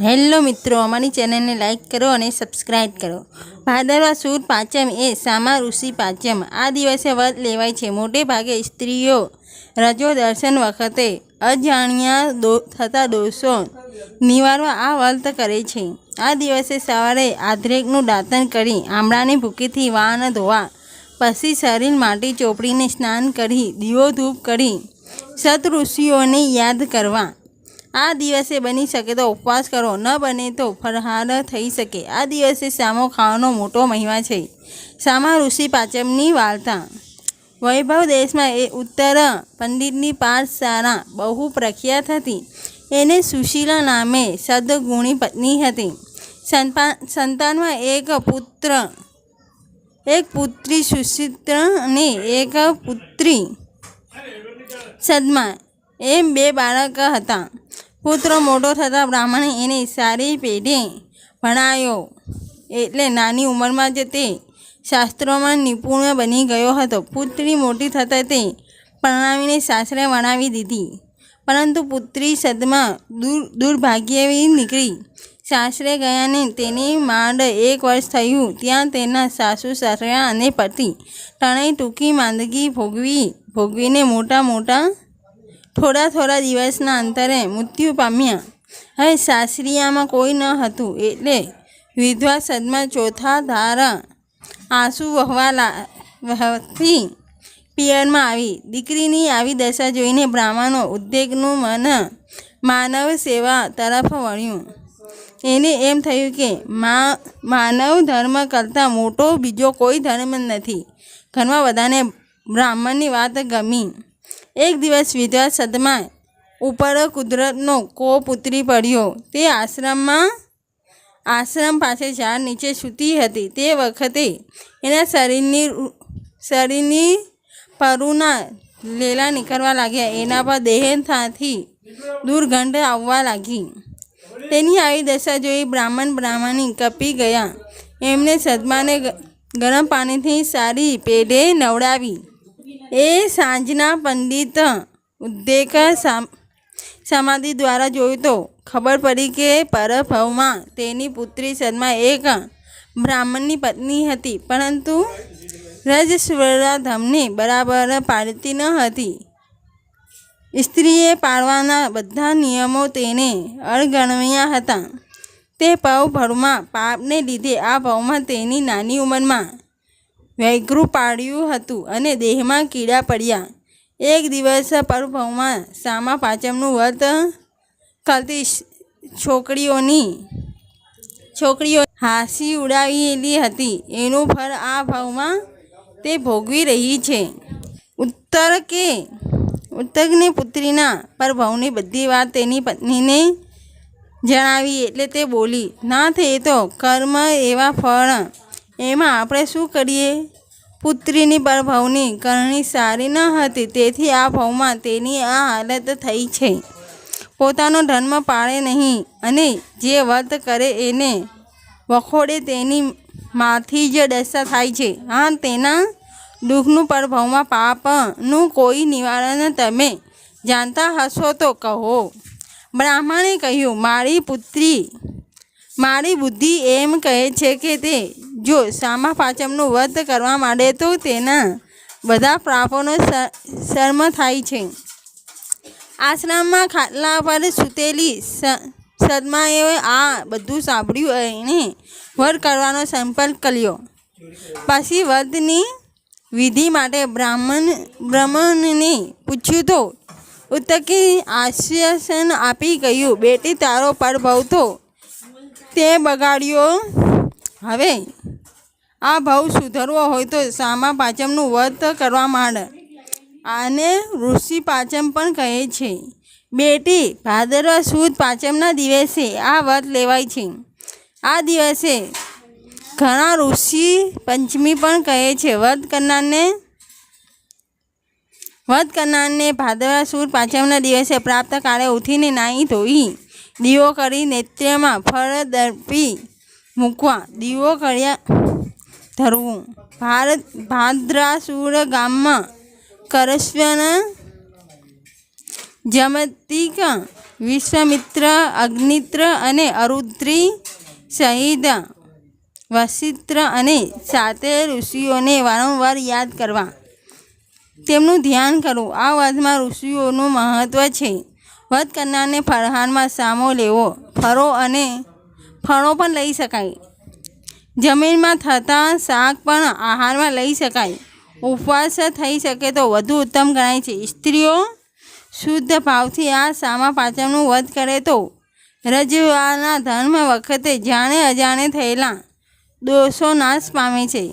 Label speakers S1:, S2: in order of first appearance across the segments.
S1: Hello મિત્રો, અમારી ચેનલને લાઇક કરો અને સબસ્ક્રાઇબ કરો. ભાદરવા સુદ પાંચમ એ સામા ઋષિ પાંચમ. આ દિવસે વ્રત લેવાય છે. મોટે ભાગે સ્ત્રીઓ રજો દર્શન વખતે અજાણ્યા દો, થતા દોષો નિવારવા આ વ્રત કરે છે. આ દિવસે સવારે આધ્રેકનું દાંતન કરી આમળાની ભૂકીથી વાહન ધોવા, પછી શરીર માટી ચોપડીને સ્નાન કરી, દીવો ધૂપ કરી, સતઋષિઓને યાદ કરવા આ દિવસે બની શકે તો ઉપવાસ કરો, ન બને તો ફરહાર થઈ શકે. આ દિવસે સામો ખાવાનો મોટો મહિમા છે. સામા ઋષિ પાંચમની વાર્તા. વૈભવ દેશમાં એ ઉત્તર પંડિતની પાઠશાળા બહુ પ્રખ્યાત હતી. એને સુશીલા નામે સદગુણી પત્ની હતી. સંતાનમાં એક પુત્ર, એક પુત્રી સુશિત્ર અને એક પુત્રી સદમા એમ બે બાળક હતા. પુત્ર મોટો થતાં બ્રાહ્મણે એને સારી પેઢે ભણાયો. એટલે નાની ઉંમરમાં જ તે શાસ્ત્રોમાં નિપુણ બની ગયો હતો. પુત્રી મોટી થતાં તે પરણાવીને સાસરે વણાવી દીધી. પરંતુ પુત્રી સદમાં દુર દુર્ભાગ્યવી નીકળી. સાસરે ગયાને તેની માંડ એક વર્ષ થયું. ત્યાં તેના સાસુ સસરા અને પતિ ત્રણેય ટૂંકી માંદગી ભોગવી, ભોગવીને મોટા મોટા થોડા થોડા દિવસના અંતરે મૃત્યુ પામ્યા. હવે સાસરિયામાં કોઈ ન હતું એટલે વિધવા સદમાં ચોથા ધારા આંસુ વહવા લા વહથી પિયરમાં આવી. દીકરીની આવી દશા જોઈને બ્રાહ્મણો ઉદ્વેગનું મન માનવ સેવા તરફ વળ્યું. એને એમ થયું કે, મા, માનવ ધર્મ કરતાં મોટો બીજો કોઈ ધર્મ નથી. ઘરમાં બધાને બ્રાહ્મણની વાત ગમી. એક દિવસ વિધવા સદમાં ઉપર કુદરતનો કોપ ઉતરી પડ્યો. તે આશ્રમમાં, આશ્રમ પાસે ઝાડ નીચે સૂતી હતી. તે વખતે એના શરીરની શરીરની પરુના લેલા નીકળવા લાગ્યા. એના પર દેહથી દુર્ગંધ આવવા લાગી. તેની આવી દશા જોઈ બ્રાહ્મણ બ્રાહ્મણી કપી ગયા. એમને સદમાને ગરમ પાણીથી સારી પેઢે નવડાવી. એ સાંજના પંડિત ઉદ્દેક સમાધિ દ્વારા જોયું તો ખબર પડી કે પરભવમાં તેની પુત્રી સદમાં એક બ્રાહ્મણની પત્ની હતી, પરંતુ રજસ્વરાધમને બરાબર પાડતી ન હતી. સ્ત્રીએ પાળવાના બધા નિયમો તેને અણગણવ્યા હતા. તે પવભરમાં પાપને લીધે આ ભવમાં તેની નાની ઉંમરમાં વૈગૃ પાડ્યું હતું અને દેહમાં કીડા પડ્યા. એક દિવસ પરભવમાં સામા પાંચમનું વ્રત કરતી છોકરીઓની છોકરીઓ હાંસી ઉડાવેલી હતી. એનું ફળ આ ભાવમાં તે ભોગવી રહી છે. ઉત્તર કે ઉત્તરની પુત્રીના પરભવની બધી વાત તેની પત્નીને જણાવી એટલે તે બોલી, ના એ તો કર્મ એવા ફળ એમાં આપણે શું કરીએ? પુત્રીની પરભવની કરણી સારી ન હતી, તેથી આ ભાવમાં તેની આ હાલત થઈ છે. પોતાનો ધર્મ પાળે નહીં અને જે વ્રત કરે એને વખોડે તેની માથી જ દશા થાય છે. હા, તેના દુઃખનું પરભવમાં પાપનું કોઈ નિવારણ તમે જાણતા હશો તો કહો. બ્રાહ્મણે કહ્યું, મારી પુત્રી, મારી બુદ્ધિ એમ કહે છે કે તે જો સામા પાંચમનું વ્રત કરવા માંડે તો તેના બધા પાપોનો શર્મ થાય છે. આશ્રમમાં ખાટલા પર સૂતેલી સદમાએ આ બધું સાંભળ્યું એણે વધ કરવાનો સંપર્ક કર્યો. પછી વ્રતની વિધિ માટે બ્રાહ્મણ, બ્રાહ્મણને પૂછ્યું તો ઉતકે આશ્વાસન આપી ગયું, બેટી તારો પર ભવતો તે બગાડ્યો હવે આ ભાવ સુધરવો હોય તો સામા પાંચમનું વ્રત કરવા માંડ. આને ઋષિ પાંચમ પણ કહે છે. બેટી ભાદરવા સુદ પાંચમના દિવસે આ વ્રત લેવાય છે. આ દિવસે ઘણા ઋષિ પંચમી પણ કહે છે વ્રત કરનારને વ્રત કરનારને ભાદરવા સુદ પાંચમના દિવસે પ્રાપ્ત કાળે ઉઠીને નાહી ધોઈ, દીવો કરી નેત્રમાં ફળ દર્પી મૂકવા. દીવો કર્યા ધરવું. ભારત ભાદ્રાસુર ગામમાં કરશ્વન જમતિક, વિશ્વામિત્ર, અગ્નિત્ર અને અરુદ્રી સહિત વસિત્ર અને સાતે ઋષિઓને વારંવાર યાદ કરવા. તેમનું ધ્યાન કરવું. આ વધમાં ઋષિઓનું મહત્ત્વ છે. વધ કરનારને ફરહારમાં સામો લેવો. ફળો અને ફળો પણ લઈ શકાય. જમીનમાં થતા શાક પણ આહારમાં લઈ શકાય. ઉપવાસ થઈ શકે તો વધુ ઉત્તમ ગણાય છે. સ્ત્રીઓ શુદ્ધ ભાવથી આ સામા પાચમનું વધ કરે તો રજવાના ધર્મ વખતે જાણે અજાણે થયેલા દોષો નાશ પામે છે.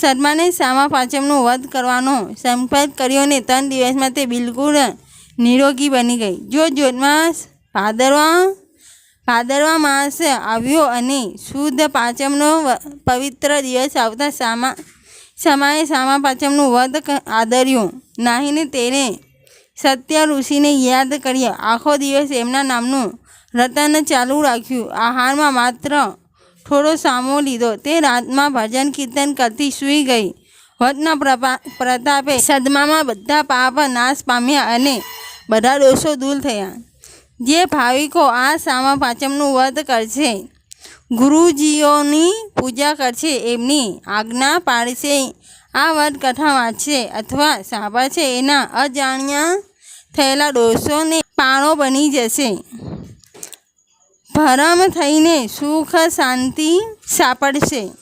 S1: શર્માને સામા પાચમનું વધ કરવાનો સંપર્ક કર્યો ને ત્રણ દિવસમાં તે બિલકુલ નિરોગી બની ગઈ. જો જોતમાં ભાદરવા ભાદરવા માસ આવ્યો અને શુદ્ધ પાંચમનો પવિત્ર દિવસ આવતા સામા સમાએ સામા પાંચમનું વ્રત આદર્યું. નાહીને તેને સત્ય ઋષિને યાદ કર્યા. આખો દિવસ એમના નામનું રતન ચાલુ રાખ્યું. આહારમાં માત્ર થોડો સામો લીધો. તે રાતમાં ભજન કીર્તન કરતી સૂઈ ગઈ. પ્રપા, પ્રતાપે સદમામાં બધા પાપ નાશ પામ્યા અને બધા દોષો દૂર થયા. જે ભાવિકો આ સામા પાંચમનું વ્રત કરશે. ગુરુજીઓની પૂજા કરશે, એમની આજ્ઞા પાડશે આ વ્રત કથા વાંચશે અથવા સાંભળશે એના અજાણ્યા થયેલા દોષોને પાણો બની જશે. ભરમ થઈને સુખ શાંતિ સાંપડશે.